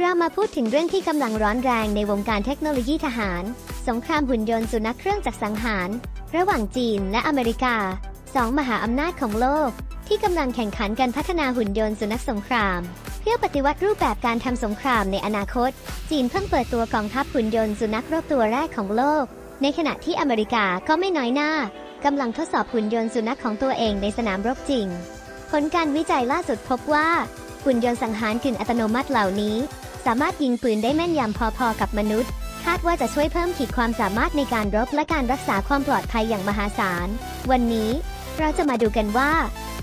เรามาพูดถึงเรื่องที่กำลังร้อนแรงในวงการเทคโนโลยีทหาร สงครามหุ่นยนต์สุนัขเครื่องจักรสังหาร ระหว่างจีนและอเมริกาสองมหาอำนาจของโลก ที่กำลังแข่งขันกันพัฒนาหุ่นยนต์สุนัขสงคราม เพื่อปฏิวัติรูปแบบการทำสงครามในอนาคต จีนเพิ่งเปิดตัวกองทัพหุ่นยนต์สุนัขรบตัวแรกของโลก ในขณะที่อเมริกาก็ไม่น้อยหน้ากำลังทดสอบหุ่นยนต์สุนัขของตัวเองในสนามรบจริง ผลการวิจัยล่าสุดพบว่าหุ่นยนต์สังหารกึ่งอัตโนมัติเหล่านี้ สามารถยิงปืนได้แม่นยำพอๆกับมนุษย์ คาดว่าจะช่วยเพิ่มขีดความสามารถในการรบและการรักษาความปลอดภัยอย่างมหาศาล วันนี้ เราจะมาดูกันว่า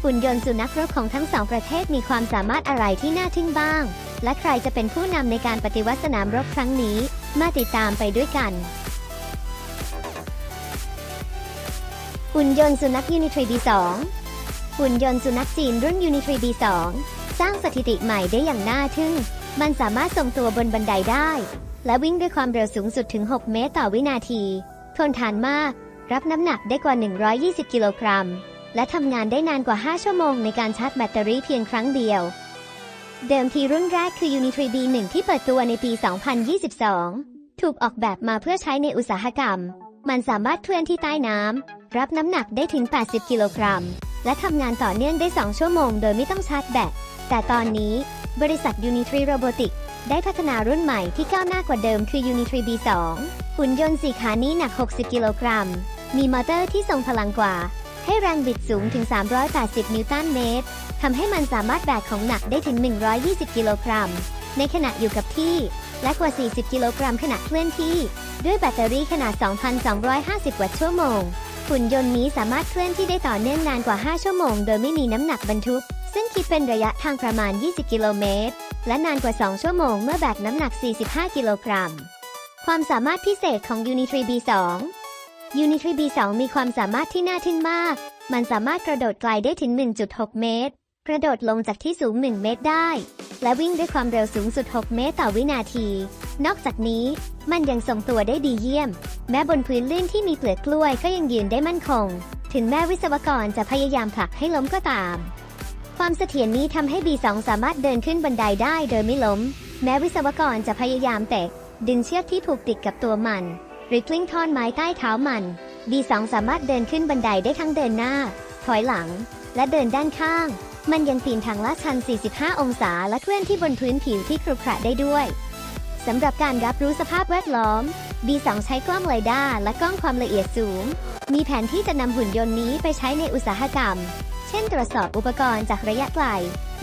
หุ่นยนต์สุนัขรบของทั้งสองประเทศมีความสามารถอะไรที่น่าทึ่งบ้าง และใครจะเป็นผู้นำในการปฏิวัติสนามรบครั้งนี้ มาติดตามไปด้วยกันหุ่นยนต์สุนัข Unitree B2 หุ่นยนต์สุนัขจีนรุ่น Unitree B2 สร้างสถิติใหม่ได้อย่างน่าทึ่ง มันสามารถทรงตัวบนบันไดได้ และวิ่งด้วยความเร็วสูงสุดถึง 6 เมตรต่อวินาที ทนทานมาก รับน้ำหนักได้กว่า 120 กิโลกรัม และทำงานได้นานกว่า 5 ชั่วโมงในการชาร์จแบตเตอรี่เพียงครั้งเดียว เดิมทีรุ่นแรกคือ Unitree B1 ที่เปิดตัวในปี 2022 ถูกออกแบบมาเพื่อใช้ในอุตสาหกรรม มันสามารถเคลื่อนที่ใต้น้ำรับน้ำหนักได้ถึง 80 กิโลกรัม และทำงานต่อเนื่องได้ 2 ชั่วโมง โดยไม่ต้องชาร์จแบต แต่ตอนนี้ บริษัท Unitree Robotics ได้พัฒนารุ่นใหม่ที่ก้าวหน้ากว่าเดิมคือ Unitree B2 หุ่นยนต์สี่ขานี้หนัก 60 กิโลกรัม มีมอเตอร์ที่ทรงพลังกว่า ให้แรงบิดสูงถึง 380 นิวตันเมตรทำให้มันสามารถแบกของหนักได้ถึง 120 กิโลกรัม ในขณะอยู่กับที่ และกว่า 40 กิโลกรัมขณะเคลื่อนที่ ด้วยแบตเตอรี่ขนาด 2,250 วัตต์ชั่วโมงหุ่นยนต์นี้สามารถเคลื่อนที่ได้ต่อเนื่องนานกว่า 5 ชั่วโมง โดยไม่มีน้ำหนักบรรทุก ซึ่งคิดเป็นระยะทางประมาณ 20 กิโลเมตร และนานกว่า 2 ชั่วโมงเมื่อแบกน้ำหนัก 45 กิโลกรัม ความสามารถพิเศษของ Unitree B2 Unitree B2 มีความสามารถที่น่าทึ่งมาก มันสามารถกระโดดไกลได้ถึง 1.6 เมตร กระโดดลงจากที่สูง 1 เมตรได้ และวิ่งด้วยความเร็วสูงสุด 6 เมตรต่อวินาที นอกจากนี้ มันยังทรงตัวได้ดีเยี่ยม แม้บนพื้นลื่นที่มีเปลือกกล้วยก็ยังยืนได้มั่นคง ถึงแม้วิศวกรจะพยายามผลักให้ล้มก็ตาม ความเสถียรนี้ทำให้ B2 สามารถเดินขึ้นบันไดได้โดยไม่ล้ม แม้วิศวกรจะพยายามเตะดึงเชือกที่ผูกติดกับตัวมัน หรือกลิ้งท่อนไม้ใต้เท้ามัน B2 สามารถเดินขึ้นบันไดได้ทั้งเดินหน้า ถอยหลัง และเดินด้านข้าง มันยังปีนทางลาดชัน 45 องศา และเคลื่อนที่บนพื้นผิวที่ครุขระได้ด้วยสำหรับการรับรู้สภาพแวดล้อม B2 ใช้กล้องเรดาร์และกล้องความละเอียดสูง มีแผนที่จะนำหุ่นยนต์นี้ไปใช้ในอุตสาหกรรม ช่นตรวจสอบอุปกรณ์จากระยะไกล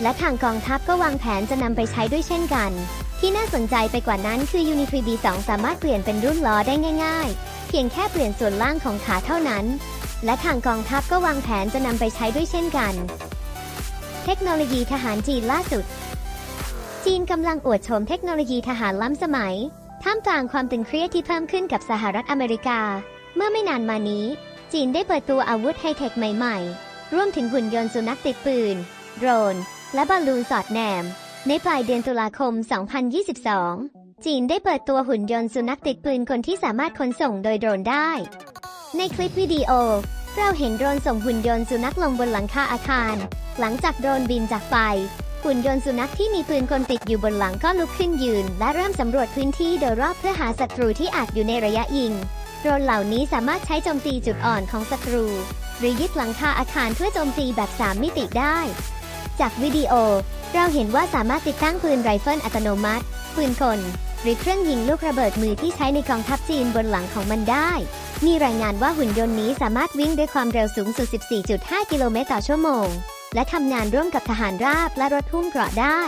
และทางกองทัพก็วางแผนจะนำไปใช้ด้วยเช่นกัน ที่น่าสนใจไปกว่านั้นคือ Unitree B2 สามารถเปลี่ยนเป็นรุ่นล้อได้ง่าย ๆ เพียงแค่เปลี่ยนส่วนล่างของขาเท่านั้น และทางกองทัพก็วางแผนจะนำไปใช้ด้วยเช่นกัน เทคโนโลยีทหารจีนล่าสุด จีนกำลังอวดโฉมเทคโนโลยีทหารล้ำสมัย ท่ามกลางความตึงเครียดที่เพิ่มขึ้นกับสหรัฐอเมริกา เมื่อไม่นานมานี้ จีนได้เปิดตัวอาวุธไฮเทคใหม่ ๆ รวมถึงหุ่นยนต์สุนัขติดปืน โดรน และบอลลูนสอดแนม ในปลายเดือนตุลาคม 2022 จีนได้เปิดตัวหุ่นยนต์สุนัขติดปืนคนที่สามารถขนส่งโดยโดรนได้ ในคลิปวิดีโอ เราเห็นโดรนส่งหุ่นยนต์สุนัขลงบนหลังคาอาคาร หลังจากโดรนบินจากไปหุ่นยนต์สุนัขที่มีปืนกลติดอยู่บนหลังก็ลุกขึ้นยืน และเริ่มสำรวจพื้นที่โดยรอบเพื่อหาศัตรูที่อาจอยู่ในระยะยิง โดรนเหล่านี้สามารถใช้โจมตีจุดอ่อนของศัตรู หรือยึดหลังคาอาคารเพื่อโจมตีแบบ 3 มิติได้ จากวิดีโอ เราเห็นว่าสามารถติดตั้งปืนไรเฟิลอัตโนมัติ ปืนกลหรือเครื่องยิงลูกระเบิดมือที่ใช้ในกองทัพจีนบนหลังของมันได้ มีรายงานว่าหุ่นยนต์นี้สามารถวิ่งด้วยความเร็วสูงสุด 14.5 กิโลเมตรต่อชั่วโมง และทำงานร่วมกับทหารราบและรถทุ่มเกราะได้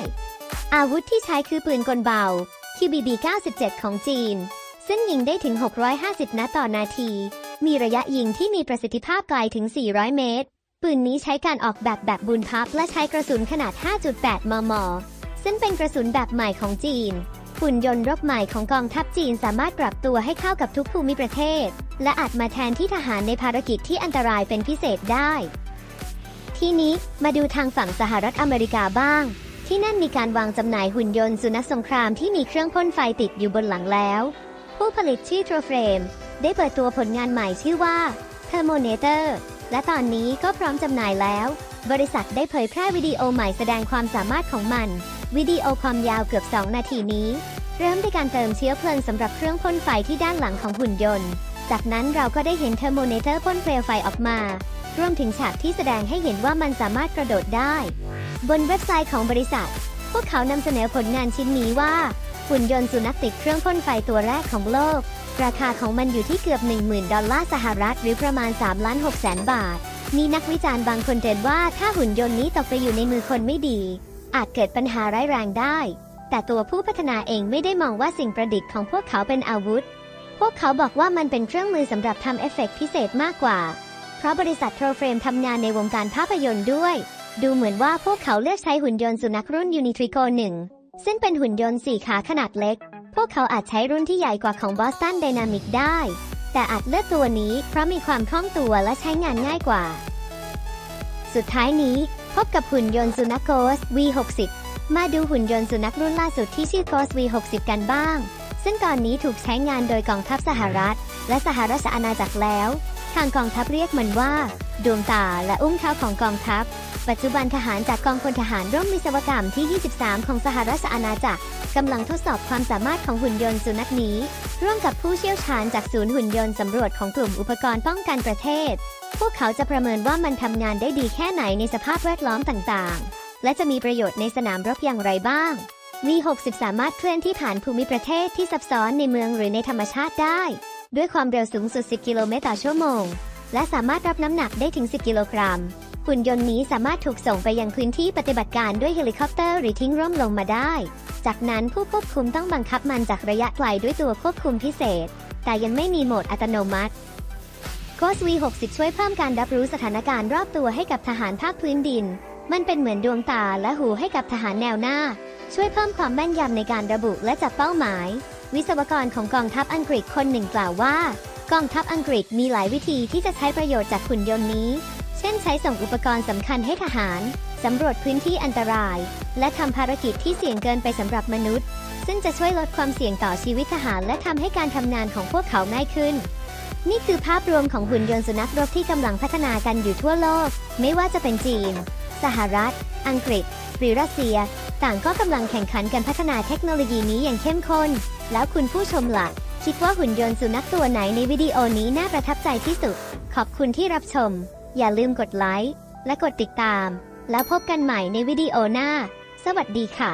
อาวุธที่ใช้คือปืนกลเบา QBB 97 ของจีน ซึ่งยิงได้ถึง 650 นัดต่อนาที มีระยะยิงที่มีประสิทธิภาพไกลถึง 400 เมตร ปืนนี้ใช้การออกแบบแบบบุญพับ และใช้กระสุนขนาด 5.8 มม ซึ่งเป็นกระสุนแบบใหม่ของจีน หุ่นยนต์รบใหม่ของกองทัพจีนสามารถปรับตัวให้เข้ากับทุกภูมิประเทศ และอาจมาแทนที่ทหารในภารกิจที่อันตรายเป็นพิเศษได้ ทีนี้มาดูทางฝั่งสหรัฐอเมริกาบ้าง ที่นั่นมีการวางจำหน่ายหุ่นยนต์สุนัขสงครามที่มีเครื่องพ่นไฟติดอยู่บนหลังแล้ว ผู้ผลิตชื่อ Troframe ได้เปิดตัวผลงานใหม่ชื่อว่า Thermonator และตอนนี้ก็พร้อมจำหน่ายแล้ว บริษัทได้เผยแพร่วิดีโอใหม่แสดงความสามารถของมัน วิดีโอความยาวเกือบ 2 นาทีนี้ เริ่มด้วยการเติมเชื้อเพลิงสำหรับเครื่องพ่นไฟที่ด้านหลังของหุ่นยนต์ จากนั้นเราก็ได้เห็นเทอร์โมเนเตอร์พ่นเปลวไฟออกมารวมถึงฉากที่แสดงให้เห็นว่ามันสามารถกระโดดได้ บนเว็บไซต์ของบริษัท พวกเขานำเสนอผลงานชิ้นนี้ว่า หุ่นยนต์สุนัขติดเครื่องพ่นไฟตัวแรกของโลก ราคาของมันอยู่ที่เกือบ 10,000 ดอลลาร์สหรัฐ หรือประมาณ3ล้าน6แสนบาท มีนักวิจารณ์บางคนเตือนว่าถ้าหุ่นยนต์นี้ตกไปอยู่ในมือคนไม่ดี อาจเกิดปัญหาร้ายแรงได้ แต่ตัวผู้พัฒนาเองไม่ได้มองว่าสิ่งประดิษฐ์ของพวกเขาเป็นอาวุธ พวกเขาบอกว่ามันเป็นเครื่องมือสำหรับทำเอฟเฟกต์พิเศษมากกว่า เพราะบริษัทโทรเฟรมทำงานในวงการภาพยนตร์ด้วย ดูเหมือนว่าพวกเขาเลือกใช้หุ่นยนต์สุนัขรุ่น Unitrico 1ซึ่งเป็นหุ่นยนต์สี่ขาขนาดเล็ก พวกเขาอาจใช้รุ่นที่ใหญ่กว่าของ Boston Dynamic ได้ แต่อาจเลือกตัวนี้เพราะมีความคล่องตัวและใช้งานง่ายกว่า สุดท้ายนี้ พบกับหุ่นยนต์สุนัขโกส V60 มาดูหุ่นยนต์สุนัขรุ่นล่าสุดที่ชื่อ Ghost V60 กันบ้าง ซึ่งตอนนี้ถูกใช้งานโดยกองทัพสหรัฐ และสหราชอาณาจักรแล้ว ทางกองทัพเรียกมันว่า ดวงตาและอุ้งเท้าของกองทัพ ปัจจุบันทหารจากกองพลทหารร่วมวิศวกรรมที่ 23 ของสหราชอาณาจักรกำลังทดสอบความสามารถของหุ่นยนต์สุนัขนี้ ร่วมกับผู้เชี่ยวชาญจากศูนย์หุ่นยนต์สำรวจของกลุ่มอุปกรณ์ป้องกันประเทศ พวกเขาจะประเมินว่ามันทำงานได้ดีแค่ไหนในสภาพแวดล้อมต่างๆ และจะมีประโยชน์ในสนามรบอย่างไรบ้าง V60 สามารถเคลื่อนที่ผ่านภูมิประเทศที่ซับซ้อนในเมืองหรือในธรรมชาติได้ ด้วยความเร็วสูงสุด 10 กิโลเมตรต่อชั่วโมง และสามารถรับน้ำหนักได้ถึง 10 กิโลกรัม หุ่นยนต์นี้สามารถถูกส่งไปยังพื้นที่ปฏิบัติการด้วยเฮลิคอปเตอร์หรือทิ้งร่มลงมาได้ จากนั้นผู้ควบคุมต้องบังคับมันจากระยะไกลด้วยตัวควบคุมพิเศษ แต่ยังไม่มีโหมดอัตโนมัติ Ghost V60 ช่วยเพิ่มการรับรู้สถานการณ์รอบตัวให้กับทหารภาคพื้นดิน มันเป็นเหมือนดวงตาและหูให้กับทหารแนวหน้า ช่วยเพิ่มความแม่นยำในการระบุและจับเป้าหมาย วิศวกรของกองทัพอังกฤษคนหนึ่งกล่าวว่า กองทัพอังกฤษมีหลายวิธีที่จะใช้ประโยชน์จากหุ่นยนต์นี้ ช่นใช้ส่งอุปกรณ์สำคัญให้ทหาร สำรวจพื้นที่อันตราย และทำภารกิจที่เสี่ยงเกินไปสำหรับมนุษย์ ซึ่งจะช่วยลดความเสี่ยงต่อชีวิตทหาร และทำให้การทำงานของพวกเขาง่ายขึ้น นี่คือภาพรวมของหุ่นยนต์สุนัขรบที่กำลังพัฒนากันอยู่ทั่วโลก ไม่ว่าจะเป็นจีน สหรัฐ อังกฤษ หรือรัสเซีย ต่างก็กำลังแข่งขันกันพัฒนาเทคโนโลยีนี้อย่างเข้มข้น แล้วคุณผู้ชมล่ะคิดว่าหุ่นยนต์สุนัขตัวไหนในวิดีโอนี้น่าประทับใจที่สุด ขอบคุณที่รับชม อย่าลืมกดไลค์และกดติดตาม แล้วพบกันใหม่ในวิดีโอหน้า สวัสดีค่ะ